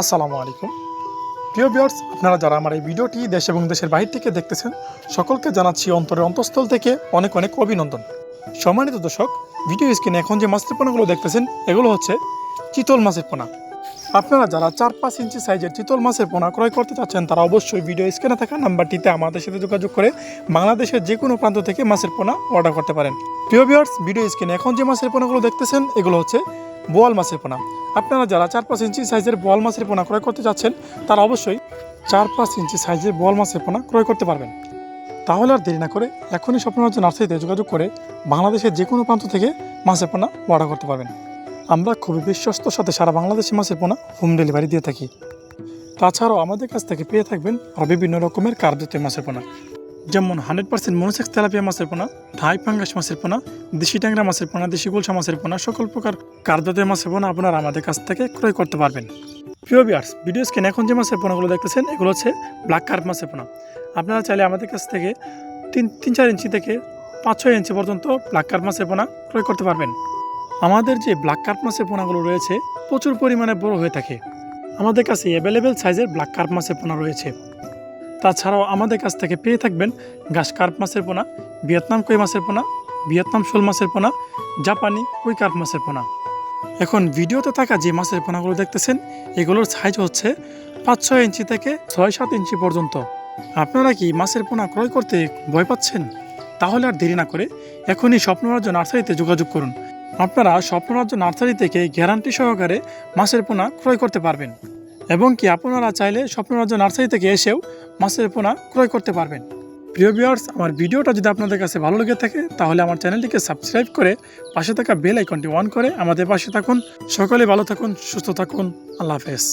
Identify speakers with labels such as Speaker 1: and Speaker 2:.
Speaker 1: আসসালামু আলাইকুম। প্রিয় ভিউয়ার্স, আপনারা যারা আমার এই ভিডিওটি দেশ এবং দেশের বাহির থেকে দেখতেছেন, সকলকে জানাচ্ছি অন্তরের অন্তঃস্থল থেকে অনেক অনেক অভিনন্দন। সম্মানিত দর্শক, ভিডিও স্ক্রিনে এখন যে মাছের পোনাগুলো দেখতেছেন, এগুলো হচ্ছে চিতল মাছের পোনা। আপনারা যারা চার পাঁচ ইঞ্চি সাইজের চিতল মাছের পোনা ক্রয় করতে চাচ্ছেন, তারা অবশ্যই ভিডিও স্ক্রিনে থাকা নাম্বারটিতে আমাদের সাথে যোগাযোগ করে বাংলাদেশের যে কোনো প্রান্ত থেকে মাছের পোনা অর্ডার করতে পারেন। প্রিয় ভিউয়ার্স, ভিডিও স্ক্রিনে এখন যে মাছের পোনাগুলো দেখতেছেন, এগুলো হচ্ছে বোয়াল মাছের পোনা। আপনারা যারা চার পাঁচ ইঞ্চি সাইজের বোয়াল মাছের পোনা ক্রয় করতে চাচ্ছেন তারা অবশ্যই চার পাঁচ ইঞ্চি সাইজের বোয়াল মাছের পোনা ক্রয় করতে পারবেন। তাহলে আর দেরি না করে এখনই স্বপ্নরাজ্য নার্সারিতে যোগাযোগ করে বাংলাদেশের যে কোনো প্রান্ত থেকে মাছের পোনা অর্ডার করতে পারবেন। আমরা খুবই বিশ্বস্তর সাথে সারা বাংলাদেশি মাছের পোনা হোম ডেলিভারি দিয়ে থাকি। তাছাড়াও আমাদের কাছ থেকে পেয়ে থাকবেন আরও বিভিন্ন রকমের কার্যতে মাছের পোনা। যেমন হান্ড্রেড পার্সেন্ট মনোসেক্স তেলাপিয়া মাছের পোনা, থাই ফাঙ্গাস মাছের পোনা, দেশি ট্যাংরা মাছের পোনা, দেশি গুলশা মাছের পোনা, সকল প্রকার কার্যতে মাছের পোনা আপনারা আমাদের কাছ থেকে ক্রয় করতে পারবেন। প্রিয় বিয়ার্স ভিডিও স্ক্রিনে এখন যে মাছের পোনাগুলো দেখতেছেন, এগুলো হচ্ছে ব্ল্যাক কার্প মাছের পোনা আপনারা চাইলে আমাদের কাছ থেকে তিন তিন, চার ইঞ্চি থেকে পাঁচ, ছয় ইঞ্চি পর্যন্ত ব্ল্যাক কার্প মাছের পোনা ক্রয় করতে পারবেন। আমাদের যে ব্ল্যাক কার্প মাছের পোনাগুলো রয়েছে, প্রচুর পরিমাণে বড় হয়ে থাকে। আমাদের কাছে অ্যাভেলেবেল সাইজের ব্ল্যাক কার্প মাছের পোনা রয়েছে। তাছাড়াও আমাদের কাছ থেকে পেয়ে থাকবেন ঘাস কার্প মাছের পোনা ভিয়েতনাম কই মাছের পোনা ভিয়েতনাম শোল মাছের পোনা জাপানি কই কার্প মাছের পোনা এখন ভিডিওতে থাকা যে মাছের পোনাগুলো দেখতেছেন, এগুলোর সাইজ হচ্ছে পাঁচ ছয় ইঞ্চি থেকে ছয় সাত ইঞ্চি পর্যন্ত। আপনারা কি মাছের পোনা ক্রয় করতে ভয় পাচ্ছেন? তাহলে আর দেরি না করে এখনই স্বপ্নরাজ্য নার্সারিতে যোগাযোগ করুন। আপনারা স্বপ্নরাজ্য নার্সারি থেকে গ্যারান্টি সহকারে মাছের পোনা ক্রয় করতে পারবেন। এবং কি আপনারা চাইলে স্বপ্নরাজ্য নার্সারি থেকে এসেও মাছের পোনা ক্রয় করতে পারবেন। প্রিয় ভিউয়ার্স, আমার ভিডিওটা যদি আপনাদের কাছে ভালো লেগে থাকে, তাহলে আমার চ্যানেলটিকে সাবস্ক্রাইব করে পাশে থাকা বেল আইকনটি অন করে আমাদের পাশে থাকুন। সকলে ভালো থাকুন, সুস্থ থাকুন। আল্লাহ হাফেজ।